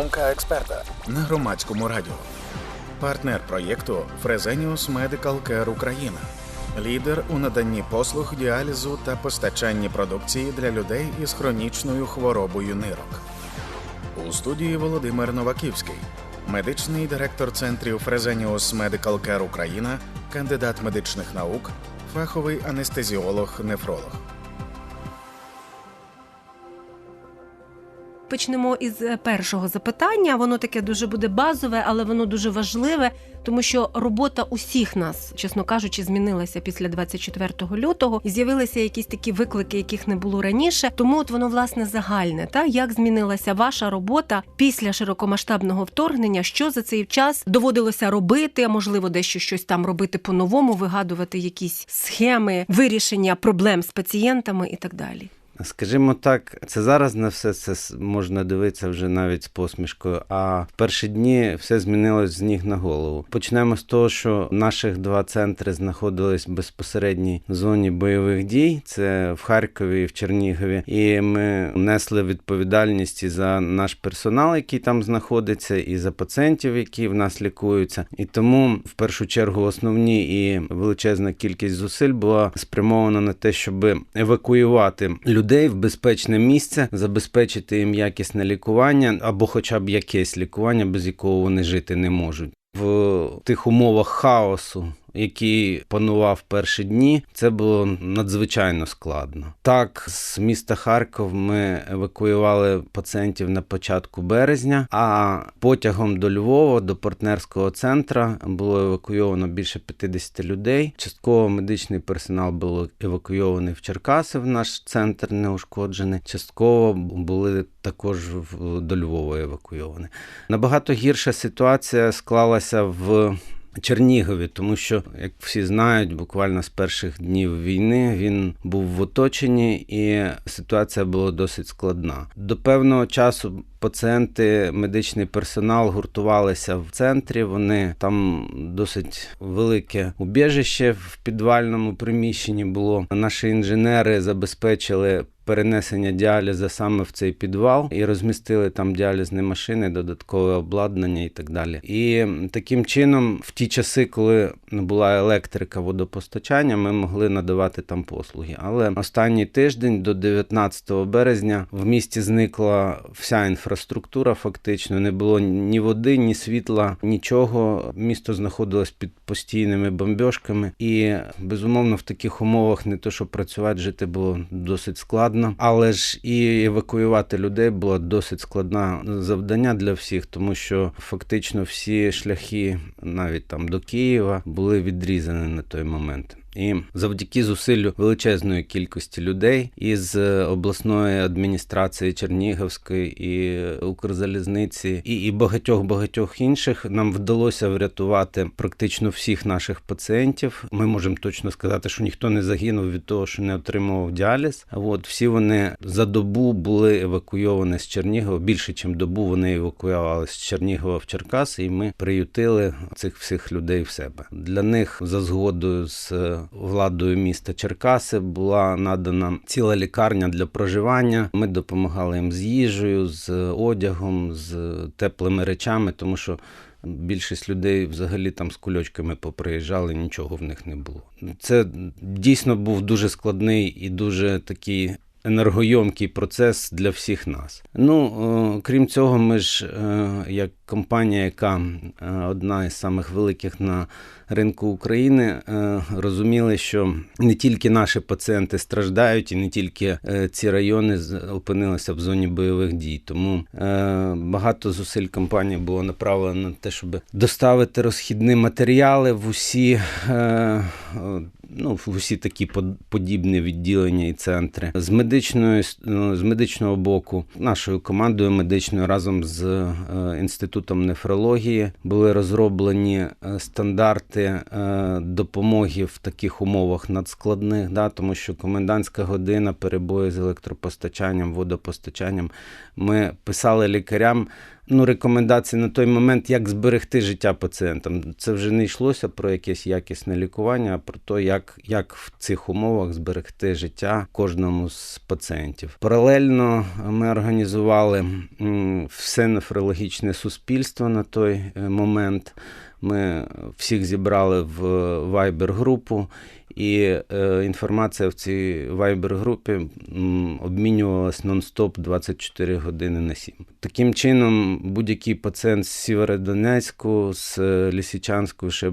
Думка експерта на громадському радіо. Партнер проєкту Фрезеніус Медикал Care Україна. Лідер у наданні послуг діалізу та постачанні продукції для людей із хронічною хворобою нирок. У студії Володимир Новаківський, медичний директор центрів Фрезеніус Медикал Care Україна, кандидат медичних наук, фаховий анестезіолог-нефролог. Почнемо із е, першого запитання. Воно таке дуже буде базове, але воно дуже важливе, тому що робота усіх нас, чесно кажучи, змінилася після 24 лютого, і з'явилися якісь такі виклики, яких не було раніше. Тому от воно власне загальне. Та як змінилася ваша робота після широкомасштабного вторгнення? Що за цей час доводилося робити? Можливо, дещо щось там робити по-новому, вигадувати якісь схеми вирішення проблем з пацієнтами і так далі. Скажімо так, це зараз на все це можна дивитися вже навіть з посмішкою. А в перші дні все змінилось з ніг на голову. Почнемо з того, що наших два центри знаходились в безпосередній зоні бойових дій. Це в Харкові і в Чернігові. І ми несли відповідальність і за наш персонал, який там знаходиться, і за пацієнтів, які в нас лікуються. І тому, в першу чергу, основні і величезна кількість зусиль була спрямована на те, щоб евакуювати людей людей в безпечне місце, забезпечити їм якісне лікування або, хоча б якесь лікування, без якого вони жити не можуть. В тих умовах хаосу який панував перші дні, це було надзвичайно складно. Так, з міста Харків ми евакуювали пацієнтів на початку березня, а потягом до Львова, до партнерського центру, було евакуйовано більше 50 людей. Частково медичний персонал був евакуйований в Черкаси, в наш центр неушкоджений. Частково були також до Львова евакуйовані. Набагато гірша ситуація склалася в Чернігові, тому що, як всі знають, буквально з перших днів війни він був в оточенні, і ситуація була досить складна. До певного часу пацієнти, медичний персонал гуртувалися в центрі. Вони там досить велике убіжище в підвальному приміщенні було. Наші інженери забезпечили перенесення діаліза саме в цей підвал і розмістили там діалізні машини, додаткове обладнання і так далі. І таким чином, в ті часи, коли була електрика водопостачання, ми могли надавати там послуги. Але останній тиждень до 19 березня в місті зникла вся інфраструктура. Фактично не було ні води, ні світла, нічого. Місто знаходилось під постійними бомбьошками, і безумовно в таких умовах не то, що працювати, жити було досить складно складно, але ж і евакуювати людей було досить складне завдання для всіх, тому що фактично всі шляхи, навіть там до Києва, були відрізані на той момент. І завдяки зусиллю величезної кількості людей із обласної адміністрації Чернігівської і Укрзалізниці, і і багатьох багатьох інших нам вдалося врятувати практично всіх наших пацієнтів. Ми можемо точно сказати, що ніхто не загинув від того, що не отримував діаліз. От всі вони за добу були евакуйовані з Чернігова. Більше ніж добу вони евакуювалися з Чернігова в Черкаси, і ми приютили цих всіх людей в себе. Для них за згодою з владою міста Черкаси була надана ціла лікарня для проживання. Ми допомагали їм з їжею, з одягом, з теплими речами, тому що. Більшість людей взагалі там з кульочками поприїжджали, нічого в них не було. Це дійсно був дуже складний і дуже такий енергойомкий процес для всіх нас. Ну, крім цього, ми ж, е, як компанія, яка е, одна із самих великих на ринку України, е, розуміли, що не тільки наші пацієнти страждають, і не тільки ці райони опинилися в зоні бойових дій. Тому багато зусиль компанії було направлено на те, щоб доставити розхідні матеріали в усі ну, в усі такі подібні відділення і центри. З медичної ну, з медичного боку, нашою командою медичною разом з е, інститутом нефрології були розроблені е, стандарти е, допомоги в таких умовах надскладних, да, тому що комендантська година, перебої з електропостачанням, водопостачанням. Ми писали лікарям ну, рекомендації на той момент, як зберегти життя пацієнтам. Це вже не йшлося про якесь якісне лікування, а про те, як, як в цих умовах зберегти життя кожному з пацієнтів. Паралельно ми організували все нефрологічне суспільство на той е, момент. Ми всіх зібрали в вайбер-групу і е, інформація в цій вайбер-групі обмінювалась нон-стоп 24 години на 7. Таким чином, будь-який пацієнт з Сєвєродонецьку, з е, Лісічанську, ще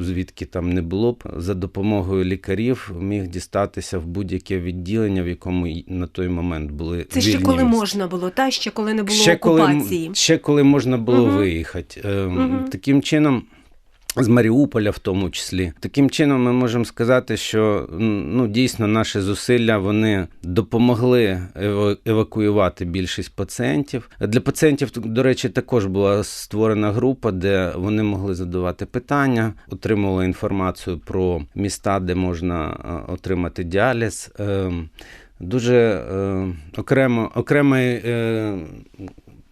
звідки там не було б, за допомогою лікарів міг дістатися в будь-яке відділення, в якому на той момент були це ще коли можна було, та ще коли не було ще окупації. Коли, ще коли можна було угу. виїхати. Угу. Таким чином з Маріуполя, в тому числі, таким чином ми можемо сказати, що ну дійсно наші зусилля вони допомогли евакуювати більшість пацієнтів. Для пацієнтів, до речі, також була створена група, де вони могли задавати питання, отримували інформацію про міста, де можна отримати діаліз. Ем, дуже е, окремо окремий е,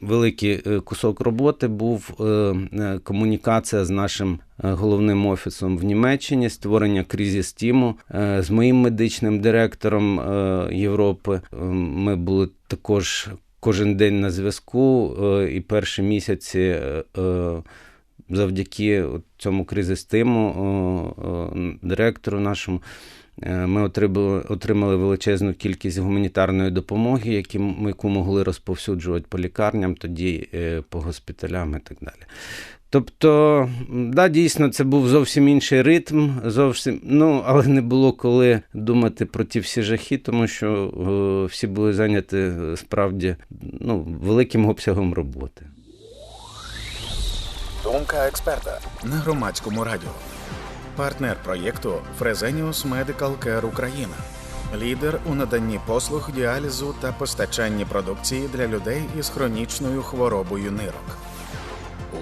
великий е, кусок роботи був е, е, комунікація з нашим головним офісом в Німеччині, створення кризіс тіму з моїм медичним директором Європи. Ми були також кожен день на зв'язку, і перші місяці. Завдяки цьому кризистиму директору нашому ми отримали отримали величезну кількість гуманітарної допомоги, яку могли розповсюджувати по лікарням, тоді е, по госпіталям і так далі. Тобто, да, дійсно, це був зовсім інший ритм, зовсім, ну, але не було коли думати про ті всі жахи, тому що о, всі були зайняті справді ну, великим обсягом роботи. Думка експерта на громадському радіо. Партнер проєкту Фрезеніус Medical Care Україна, лідер у наданні послуг діалізу та постачанні продукції для людей із хронічною хворобою нирок.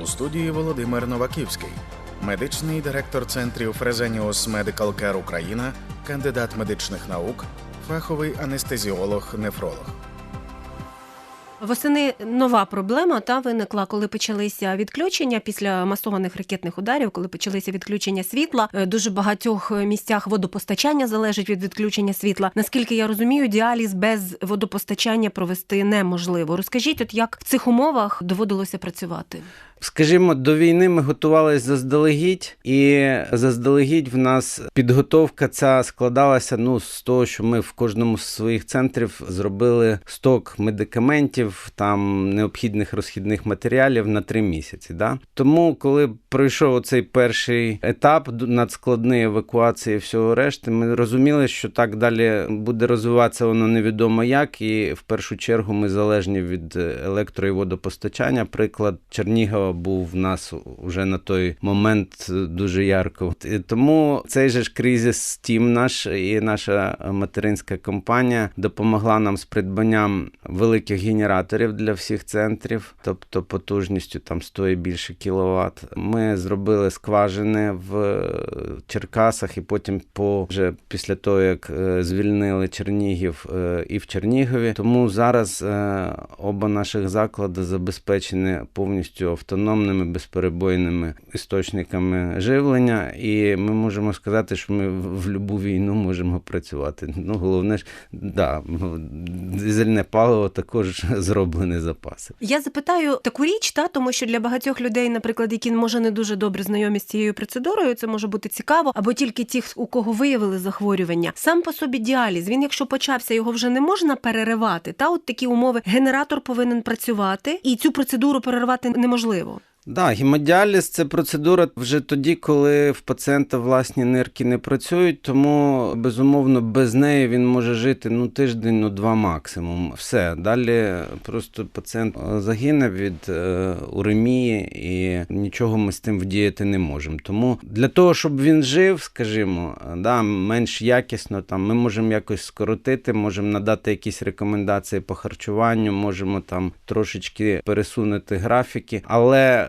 У студії Володимир Новаківський, медичний директор центрів Фрезеніус Medical Care Україна, кандидат медичних наук, фаховий анестезіолог-нефролог. Восени нова проблема та виникла, коли почалися відключення після масованих ракетних ударів, коли почалися відключення світла. Е, дуже багатьох місцях водопостачання залежить від відключення світла. Наскільки я розумію, діаліз без водопостачання провести неможливо. Розкажіть, от як в цих умовах доводилося працювати? Скажімо, до війни ми готувалися заздалегідь, і заздалегідь в нас підготовка ця складалася ну, з того, що ми в кожному з своїх центрів зробили сток медикаментів, там необхідних розхідних матеріалів на три місяці. Да? Тому, коли пройшов цей перший етап надскладної евакуації всього решти, ми розуміли, що так далі буде розвиватися воно невідомо як, і в першу чергу ми залежні від електро і водопостачання. Приклад Чернігова був в нас вже на той момент дуже ярко. Тому цей же ж кризис Steam наш і наша материнська компанія допомогла нам з придбанням великих генераторів для всіх центрів, тобто потужністю там 100 і більше кіловат. Ми зробили скважини в Черкасах, і потім по вже після того, як е, звільнили Чернігів е, і в Чернігові. Тому зараз е, оба наших заклади забезпечені повністю автономною автономними безперебойними істочниками живлення, і ми можемо сказати, що ми в любу війну можемо працювати. Ну, головне ж, да, дизельне паливо також зроблені запаси. Я запитаю таку річ, та тому що для багатьох людей, наприклад, які може не дуже добре знайомі з цією процедурою, це може бути цікаво, або тільки ті, у кого виявили захворювання. Сам по собі діаліз, він, якщо почався, його вже не можна переривати. Та от такі умови генератор повинен працювати, і цю процедуру перервати неможливо. Да, гемодіаліз – це процедура вже тоді, коли в пацієнта власні нирки не працюють, тому безумовно без неї він може жити ну тиждень, ну два максимум. Все далі просто пацієнт е, загине від е, уремії і нічого ми з тим вдіяти не можемо. Тому для того, щоб він жив, скажімо, да, менш якісно, там ми можемо якось скоротити, можемо надати якісь рекомендації по харчуванню, можемо там трошечки пересунути графіки, але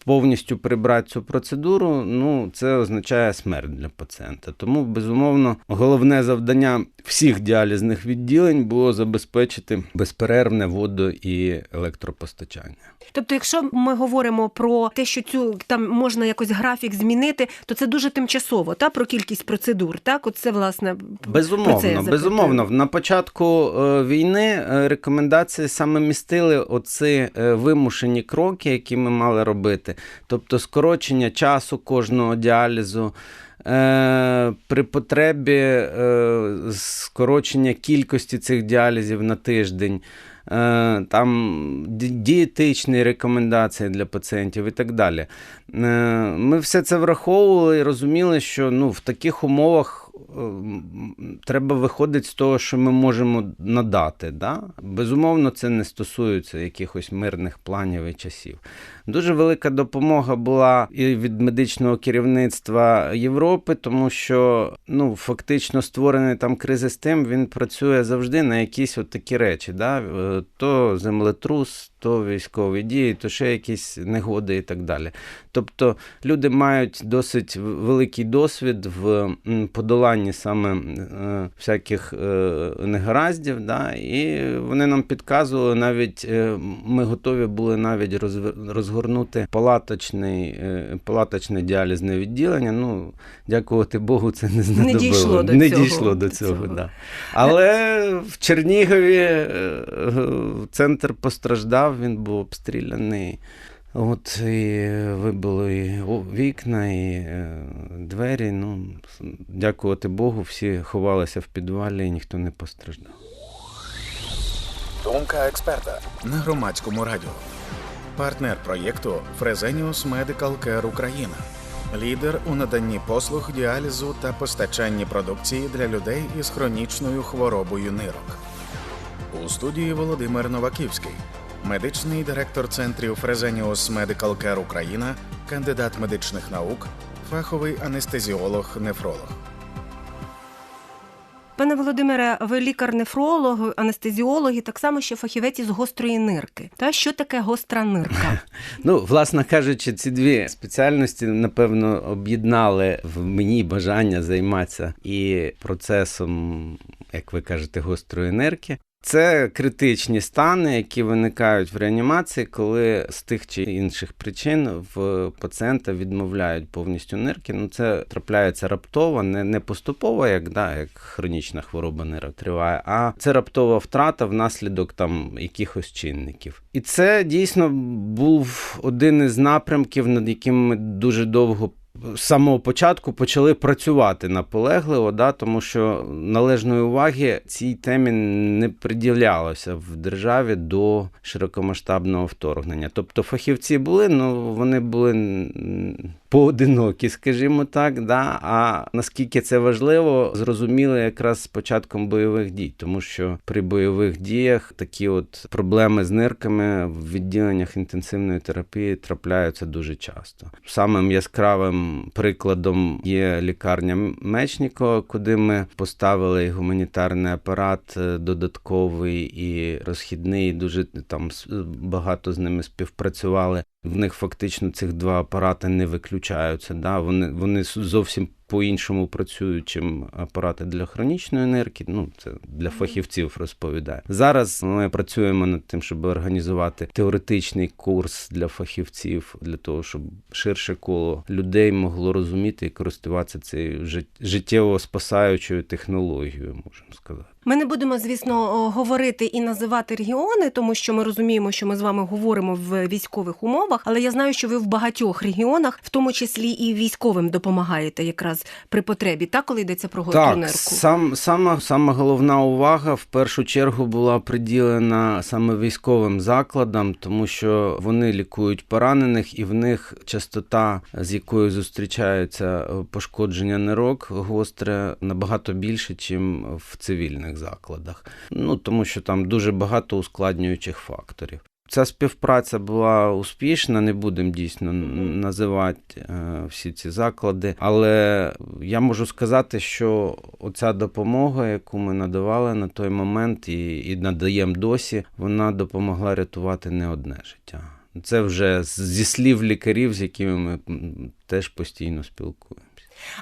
повністю прибрати цю процедуру, ну це означає смерть для пацієнта. Тому, безумовно, головне завдання всіх діалізних відділень було забезпечити безперервне воду і електропостачання. Тобто, якщо ми говоримо про те, що цю там можна якось графік змінити, то це дуже тимчасово, та про кількість процедур. Так, от це власне безумовно, про це безумовно. На початку е, війни е, рекомендації саме містили оці е, вимушені кроки, які ми мали робити, тобто скорочення часу кожного діалізу. Е, при потребі е, скорочення кількості цих діалізів на тиждень, е, там дієтичні рекомендації для пацієнтів і так далі. Ми все це враховували і розуміли, що ну, в таких умовах треба виходити з того, що ми можемо надати. Да? Безумовно, це не стосується якихось мирних планів і часів. Дуже велика допомога була і від медичного керівництва Європи, тому що ну, фактично створений там кризистем, він працює завжди на якісь от такі речі. Да? Е, то землетрус, то військові дії, то ще якісь негоди і так далі. Тобто люди мають досить великий досвід в подоланні саме е, всяких е, негараздів, да? і вони нам підказували навіть ми готові були навіть розгорнути розгорнути палаточний, е, палаточне діалізне відділення. Ну, дякувати Богу, це не знадобило. Не дійшло до не цього. Дійшло до цього, цього. Да. Але в Чернігові е, центр постраждав, він був обстріляний. От і вибило і вікна, і е, двері. Ну, Дякувати Богу, всі ховалися в підвалі і ніхто не постраждав. Думка експерта на громадському радіо. Партнер проєкту Фрезеніус Medical Care Україна, лідер у наданні послуг діалізу та постачанні продукції для людей із хронічною хворобою нирок. У студії Володимир Новаківський, медичний директор центрів Фрезеніус Medical Care Україна, кандидат медичних наук, фаховий анестезіолог-нефролог. Пане Володимире, ви лікар-нефролог, анестезіолог і так само ще фахівець із гострої нирки. Та що таке гостра нирка? Ну, власне кажучи, ці дві спеціальності напевно об'єднали в мені бажання займатися і процесом, як ви кажете, гострої нирки. Це критичні стани, які виникають в реанімації, коли з тих чи інших причин в пацієнта відмовляють повністю нирки. Ну це трапляється раптово, не не поступово, як да, як хронічна хвороба нирок триває, а це раптова втрата внаслідок там якихось чинників. І це дійсно був один із напрямків, над яким ми дуже довго з самого початку почали працювати наполегливо, да, тому що належної уваги цій темі не приділялося в державі до широкомасштабного вторгнення. Тобто фахівці були, але ну, вони були поодинокі, скажімо так. Да? А наскільки це важливо, зрозуміли якраз з початком бойових дій, тому що при бойових діях такі от проблеми з нирками в відділеннях інтенсивної терапії трапляються дуже часто. Самим яскравим прикладом є лікарня Мечнікова, куди ми поставили гуманітарний апарат е, додатковий і розхідний. Дуже там багато з ними співпрацювали. В них фактично цих два апарати не виключаються. Да? Вони вони зовсім по-іншому працюють, чим апарати для хронічної енергії. Ну це для фахівців розповідає. Зараз ми працюємо над тим, щоб організувати теоретичний курс для фахівців, для того, щоб ширше коло людей могло розуміти і користуватися цією життєво спасаючою технологією, можемо сказати. Ми не будемо, звісно, говорити і називати регіони, тому що ми розуміємо, що ми з вами говоримо в військових умовах. Але я знаю, що ви в багатьох регіонах, в тому числі і військовим, допомагаєте якраз при потребі, так коли йдеться про гостру Так, Сам сама сама головна увага в першу чергу була приділена саме військовим закладам, тому що вони лікують поранених, і в них частота, з якою зустрічаються пошкодження нирок, гостре набагато більше, ніж в цивільних навчальних закладах. Ну тому що там дуже багато ускладнюючих факторів. Ця співпраця була успішна, не будемо дійсно називати е, всі ці заклади. Але я можу сказати, що оця допомога, яку ми надавали на той момент і і надаємо досі, вона допомогла рятувати не одне життя. Це вже зі слів лікарів, з якими ми теж постійно спілкуємося.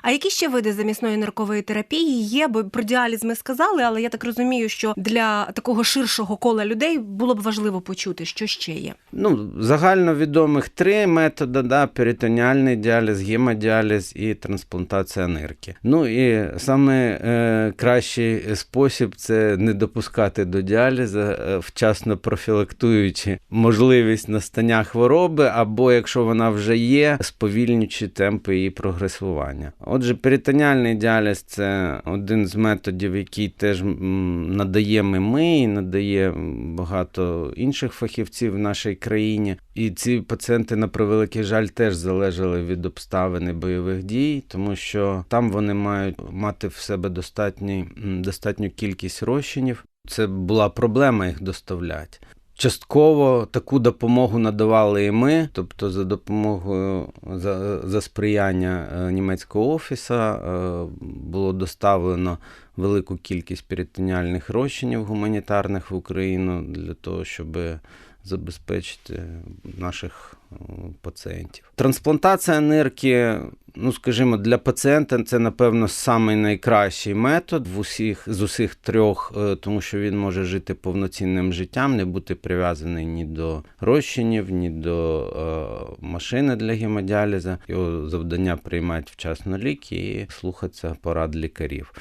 А які ще види замісної ниркової терапії є? Бо про діаліз ми сказали, але я так розумію, що для такого ширшого кола людей було б важливо почути, що ще є. Ну, загальновідомих три методи: да, перитоніальний діаліз, гемодіаліз і трансплантація нирки. Ну і саме е, кращий спосіб це не допускати до діалізу, е, вчасно профілактуючи можливість настання хвороби, або якщо вона вже є, сповільнюючи темпи її прогресування. Отже, перитоніальний діаліз це один з методів, який теж надаємо ми, і надає багато інших фахівців в нашій країні. І ці пацієнти, на превеликий жаль, теж залежали від обставини бойових дій, тому що там вони мають мати в себе достатній, м, достатню кількість розчинів. Це була проблема їх доставляти. Частково таку допомогу надавали і ми, тобто за допомогою за, за сприяння е, німецького офісу е, було доставлено велику кількість перитоніальних розчинів гуманітарних в Україну для того, щоб забезпечити наших е, пацієнтів. Трансплантація нирки, ну скажімо, для пацієнта це, напевно, самий найкращий метод в усіх, з усіх трьох, е, тому що він може жити повноцінним життям, не бути прив'язаний ні до розчинів, ні до е, машини для гемодіалізу. Його завдання приймати вчасно ліки і слухатися порад лікарів.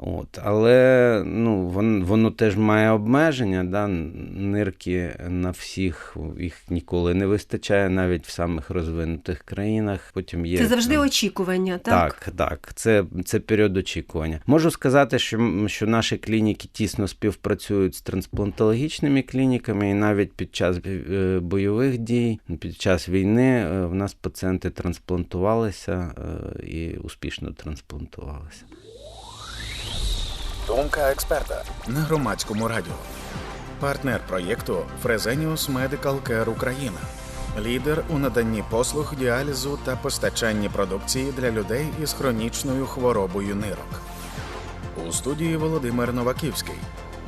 От, але ну, воно, воно теж має обмеження, да? нирки на всіх їх ніколи не вистачає, навіть в самих розвинутих країнах. Потім є Це завжди там, очікування, так? так, так. Це, це період очікування. Можу сказати, що, що наші клініки тісно співпрацюють з трансплантологічними клініками, і навіть під час е, бойових дій, під час війни е, в нас пацієнти трансплантувалися е, і успішно трансплантувалися. Думка експерта на громадському радіо. Партнер проєкту Фрезеніус Medical Care Україна. Лідер у наданні послуг діалізу та постачанні продукції для людей із хронічною хворобою нирок. У студії Володимир Новаківський,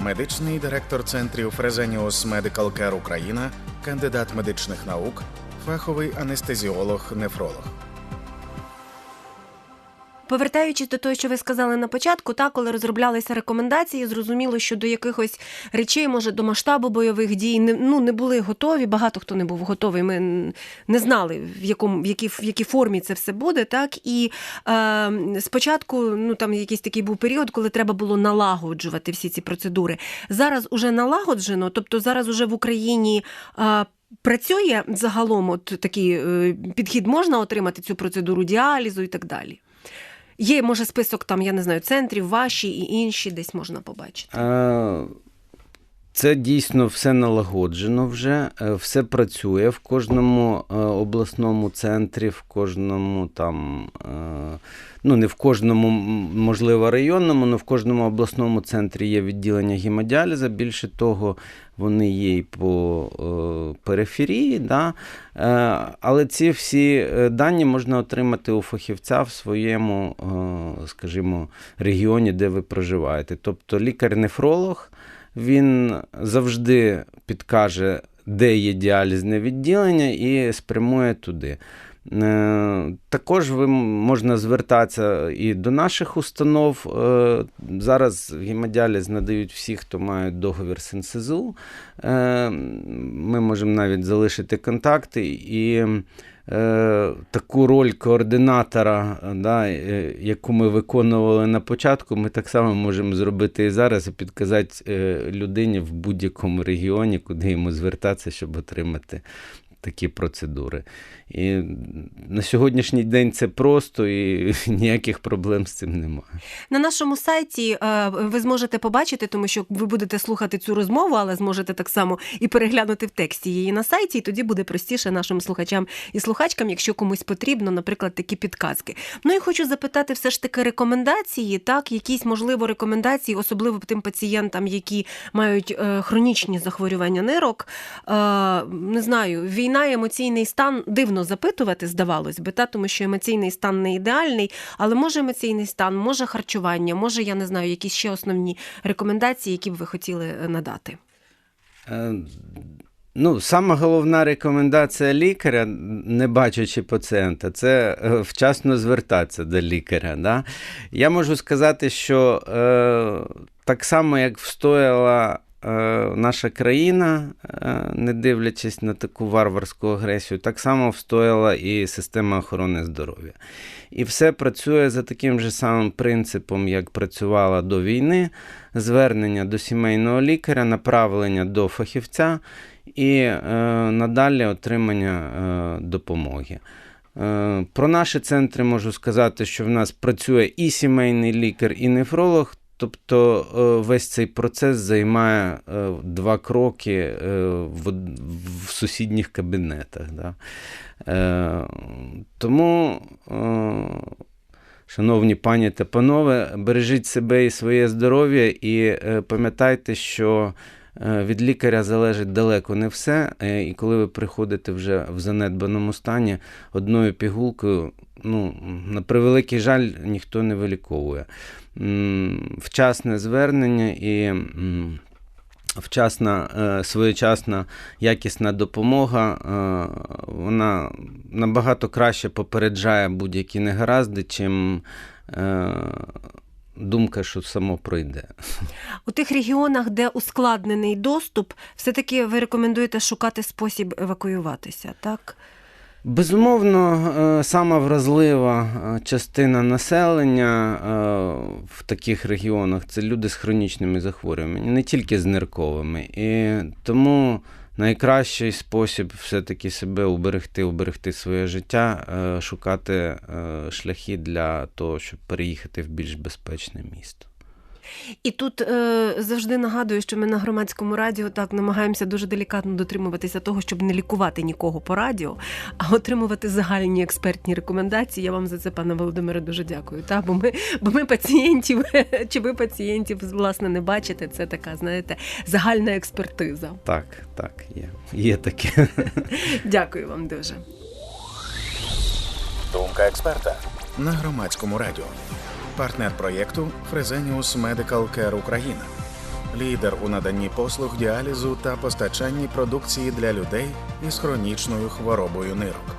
медичний директор центрів Фрезеніус Medical Care Україна, кандидат медичних наук, фаховий анестезіолог-нефролог. Повертаючись до того, що ви сказали на початку, так, коли розроблялися рекомендації, зрозуміло, що до якихось речей, може, до масштабу бойових дій не, ну, не були готові. Багато хто не був готовий. Ми не знали, в якому в якій, в якій формі це все буде. Так і е, спочатку, ну там якийсь такий був період, коли треба було налагоджувати всі ці процедури. Зараз уже налагоджено, тобто зараз уже в Україні. Е, Працює загалом от такий е, підхід, можна отримати цю процедуру діалізу і так далі. Є, може, список там, я не знаю, центрів, ваші і інші десь можна побачити. Е, Це дійсно все налагоджено вже, е, все працює в кожному е, обласному центрі, в кожному там, е, ну не в кожному, можливо, районному, але в кожному обласному центрі є відділення гемодіаліза. Більше того, вони є і по периферії. Да? Але ці всі дані можна отримати у фахівця в своєму, скажімо, регіоні, де ви проживаєте. Тобто лікар-нефролог. Він завжди підкаже, де є діалізне відділення, і спрямує туди. Е, Також ви можна звертатися і до наших установ. Е, Зараз гемодіаліз надають всі, хто має договір з НСЗУ. Е, Ми можемо навіть залишити контакти і. Е, Таку роль координатора, да, е, яку ми виконували на початку, ми так само можемо зробити і зараз і підказати е, людині в будь-якому регіоні, куди йому звертатися, щоб отримати такі процедури. І на сьогоднішній день це просто і ніяких проблем з цим немає. На нашому сайті е, ви зможете побачити, тому що ви будете слухати цю розмову, але зможете так само і переглянути в тексті її на сайті, і тоді буде простіше нашим слухачам і слухачкам, якщо комусь потрібно, наприклад, такі підказки. Ну і хочу запитати, все ж таки рекомендації, так, якісь можливо рекомендації, особливо тим пацієнтам, які мають е, хронічні захворювання нирок. Е, не знаю, війна, емоційний стан дивно запитувати, здавалось би, та тому що емоційний стан не ідеальний, але може емоційний стан, може харчування, може, я не знаю, якісь ще основні рекомендації, які б ви хотіли е, надати. Е, Ну, сама головна рекомендація лікаря, не бачачи пацієнта, це е, вчасно звертатися до лікаря. Да? Я можу сказати, що е, так само, як встояла наша країна, е, не дивлячись на таку варварську агресію, так само встояла і система охорони здоров'я. І все працює за таким же самим принципом, як працювала до війни: звернення до сімейного лікаря, направлення до фахівця і е, надалі отримання е, допомоги. Е, Про наші центри можу сказати, що в нас працює і сімейний лікар, і нефролог. Тобто е, весь цей процес займає е, два кроки е, в, сусідніх кабінетах. Да? Тому, шановні пані та панове, бережіть себе і своє здоров'я, і пам'ятайте, що від лікаря залежить далеко не все. І коли ви приходите вже в занедбаному стані, одною пігулкою, ну, на превеликий жаль, ніхто не виліковує. Вчасне звернення і. Вчасна, е, своєчасна якісна допомога, е, вона набагато краще попереджає будь-які негаразди, чим е, думка, що само пройде. У тих регіонах, де ускладнений доступ, все-таки ви рекомендуєте шукати спосіб евакуюватися, так? Безумовно, е, сама вразлива е, частина населення е, в таких регіонах це люди з хронічними захворюваннями, не тільки з нирковими. І тому найкращий спосіб все-таки себе уберегти, уберегти своє життя, шукати шляхи для того, щоб переїхати в більш безпечне місто. І тут е, завжди нагадую, що ми на громадському радіо так намагаємося дуже делікатно дотримуватися того, щоб не лікувати нікого по радіо, а отримувати загальні експертні рекомендації. Я вам за це, пане Володимире, дуже дякую. Та бо ми, бо ми пацієнтів, чи ви пацієнтів власне не бачите. Це така, знаєте, загальна експертиза. Так, так, є. Є таке. Дякую вам дуже. Думка експерта на громадському радіо. Партнер проєкту Фрезеніус Medical Care Україна. Лідер у наданні послуг діалізу та постачанні продукції для людей із хронічною хворобою нирок.